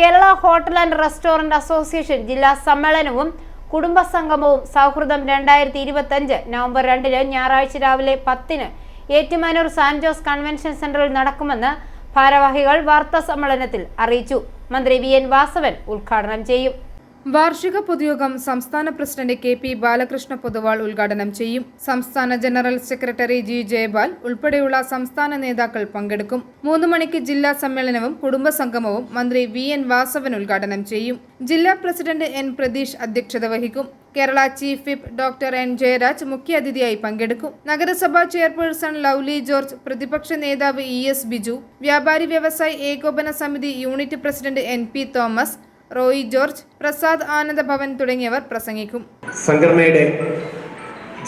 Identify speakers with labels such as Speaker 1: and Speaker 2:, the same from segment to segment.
Speaker 1: Kerala hotel and restaurant association ജില്ലാ സമ്മേളനവും കുടുംബസംഗമവും സൗഹൃദം രണ്ടായിരത്തി ഇരുപത്തഞ്ച് നവംബർ രണ്ടിന് ഞായറാഴ്ച രാവിലെ പത്തിന് ഏറ്റുമാനൂർ സാൻ ജോസ് കൺവെൻഷൻ സെന്ററിൽ നടക്കുമെന്ന് ഭാരവാഹികൾ വാർത്താ സമ്മേളനത്തിൽ അറിയിച്ചു. മന്ത്രി വി എൻ വാസവൻ ഉദ്ഘാടനം ചെയ്യും.
Speaker 2: വാർഷിക പൊതുയോഗം സംസ്ഥാന president K P Balakrishna Poduval ഉദ്ഘാടനം ചെയ്യും. സംസ്ഥാന ജനറൽ സെക്രട്ടറി ജി ജയപാൽ ഉൾപ്പെടെയുള്ള സംസ്ഥാന നേതാക്കൾ പങ്കെടുക്കും. മൂന്ന് മണിക്ക് ജില്ലാ സമ്മേളനവും കുടുംബസംഗമവും മന്ത്രി വി എൻ വാസവൻ ഉദ്ഘാടനം ചെയ്യും. ജില്ലാ പ്രസിഡന്റ് എൻ പ്രതീഷ് അധ്യക്ഷത വഹിക്കും. Kerala chief whip doctor N Jayaraj മുഖ്യാതിഥിയായി പങ്കെടുക്കും. നഗരസഭാ ചെയർപേഴ്സൺ ലൗലി ജോർജ് പ്രതിപക്ഷ നേതാവ് ഇ എസ് ബിജു വ്യാപാരി വ്യവസായി ഏകോപന സമിതി unit president N P Thomas Roy George Prasad Anandabhavan തുടങ്ങിയവർ പ്രസംഗിക്കും.
Speaker 3: സംഘടനയുടെ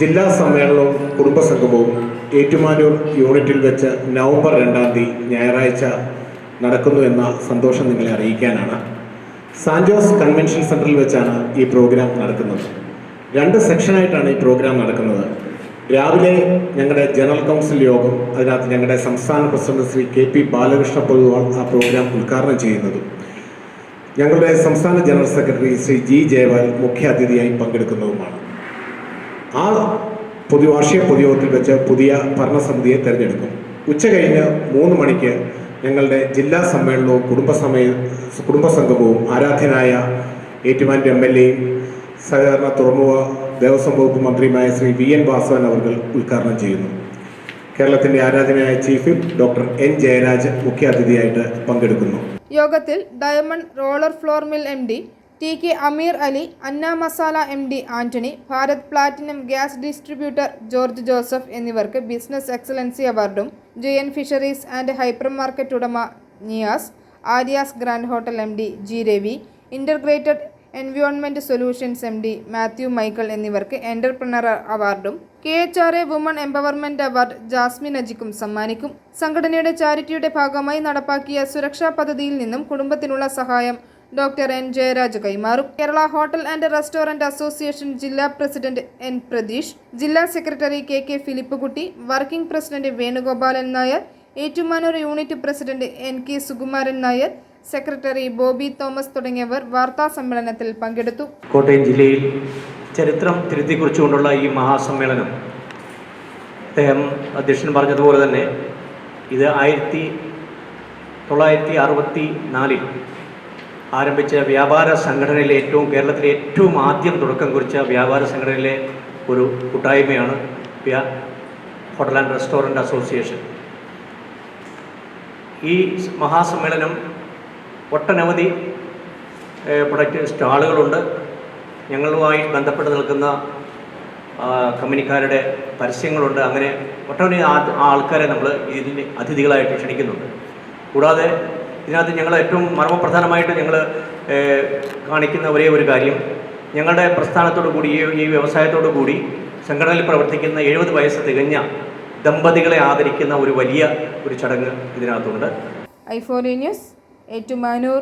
Speaker 3: ജില്ലാ സമ്മേളനവും കുടുംബസംഗമവും ഏറ്റുമാനൂർ യൂണിറ്റിൽ വെച്ച് നവംബർ രണ്ടാം തീയതി ഞായറാഴ്ച നടക്കുന്നു എന്ന സന്തോഷം നിങ്ങളെ അറിയിക്കാനാണ്. സാൻജോസ് കൺവെൻഷൻ സെന്ററിൽ വെച്ചാണ് ഈ പ്രോഗ്രാം നടക്കുന്നത്. രണ്ട് സെക്ഷനായിട്ടാണ് ഈ പ്രോഗ്രാം നടക്കുന്നത്. രാവിലെ ഞങ്ങളുടെ ജനറൽ കൗൺസിൽ യോഗം അതിനകത്ത് ഞങ്ങളുടെ സംസ്ഥാന president Shri K P Balakrishna Poduval ആ പ്രോഗ്രാം ഉദ്ഘാടനം ചെയ്യുന്നതും ഞങ്ങളുടെ സംസ്ഥാന general secretary Shri G Jayapal മുഖ്യാതിഥിയായി പങ്കെടുക്കുന്നതുമാണ്. ആ പൊതു വാർഷിക പൊതുയോഗത്തിൽ വെച്ച് പുതിയ ഭരണസമിതിയെ തിരഞ്ഞെടുക്കും. ഉച്ച കഴിഞ്ഞ് മൂന്ന് മണിക്ക് ഞങ്ങളുടെ ജില്ലാ സമ്മേളനവും കുടുംബസമയ കുടുംബസംഗമവും ആരാധ്യനായ ഏറ്റുമാന്റെ എം എൽ എയും സഹകരണ തുറമുഖ ദേവസ്വം വകുപ്പ് മന്ത്രിയുമായ ശ്രീ വി എൻ വാസവൻ അവർ ഉദ്ഘാടനം ചെയ്യുന്നു. കേരളത്തിന്റെ ആരാധനയായ ചീഫ് ഡോക്ടർ എൻ ജയരാജ് മുഖ്യാതിഥിയായിട്ട് പങ്കെടുക്കുന്നു.
Speaker 2: യോഗത്തിൽ diamond roller flour mill M D T K Ameer Ali Anna masala M D Antony Bharat platinum gas distributor George Joseph എന്നിവർക്ക് ബിസിനസ് എക്സലൻസി അവാർഡും J N fisheries and hyper market ഉടമ Niyas Aryas grand hotel M D G Ravi integrated environment solutions M D Mathew Michael എന്നിവർക്ക് entrepreneur അവാർഡും K H R A woman empowerment award Jasmine അജിക്കും സമ്മാനിക്കും. സംഘടനയുടെ ചാരിറ്റിയുടെ ഭാഗമായി നടപ്പാക്കിയ സുരക്ഷാ പദ്ധതിയിൽ നിന്നും കുടുംബത്തിനുള്ള സഹായം ഡോക്ടർ എൻ ജയരാജ് കൈമാറും. Kerala hotel and restaurant association ജില്ലാ പ്രസിഡന്റ് എൻ പ്രതീഷ് ജില്ലാ secretary K K Philip Kutty working president Venugopalan Nair Ettumanoor unit president N K Sukumaran Nair secretary Bobby Thomas തുടങ്ങിയവർ വാർത്താ സമ്മേളനത്തിൽ പങ്കെടുത്തു.
Speaker 4: കോട്ടയം ജില്ലയിൽ ചരിത്രം തിരുത്തി കുറിച്ചുകൊണ്ടുള്ള ഈ മഹാസമ്മേളനം അദ്ദേഹം അധ്യക്ഷൻ പറഞ്ഞതുപോലെ തന്നെ ഇത് ആയിരത്തി തൊള്ളായിരത്തി അറുപത്തി നാലിൽ ആരംഭിച്ച വ്യാപാര സംഘടനയിലെ ഏറ്റവും കേരളത്തിലെ ഏറ്റവും ആദ്യം തുടക്കം കുറിച്ച വ്യാപാര സംഘടനയിലെ ഒരു കൂട്ടായ്മയാണ് ഹോട്ടൽ ആൻഡ് റെസ്റ്റോറന്റ് അസോസിയേഷൻ. ഈ മഹാസമ്മേളനം ഒട്ടനവധി പ്രൊഡക്റ്റ് സ്റ്റാളുകളുണ്ട്. ഞങ്ങളുമായി ബന്ധപ്പെട്ട് നിൽക്കുന്ന കമ്പനിക്കാരുടെ പരസ്യങ്ങളുണ്ട്. അങ്ങനെ ഒട്ടനവധി ആൾക്കാരെ നമ്മൾ ഇതിൽ അതിഥികളായിട്ട് ക്ഷണിക്കുന്നുണ്ട്. കൂടാതെ ഇതിനകത്ത് ഞങ്ങൾ ഏറ്റവും മർമ്മപ്രധാനമായിട്ട് ഞങ്ങൾ കാണിക്കുന്ന ഒരേ ഒരു കാര്യം. ഞങ്ങളുടെ പ്രസ്ഥാനത്തോടു കൂടി ഈ വ്യവസായത്തോടു കൂടി സംഘടനയിൽ പ്രവർത്തിക്കുന്ന എഴുപത് വയസ്സ് തികഞ്ഞ ദമ്പതികളെ ആദരിക്കുന്ന ഒരു വലിയ ഒരു ചടങ്ങ് ഇതിനകത്തുണ്ട്.
Speaker 2: ഐഫോറി ന്യൂസ്. ഏറ്റുമാനൂർ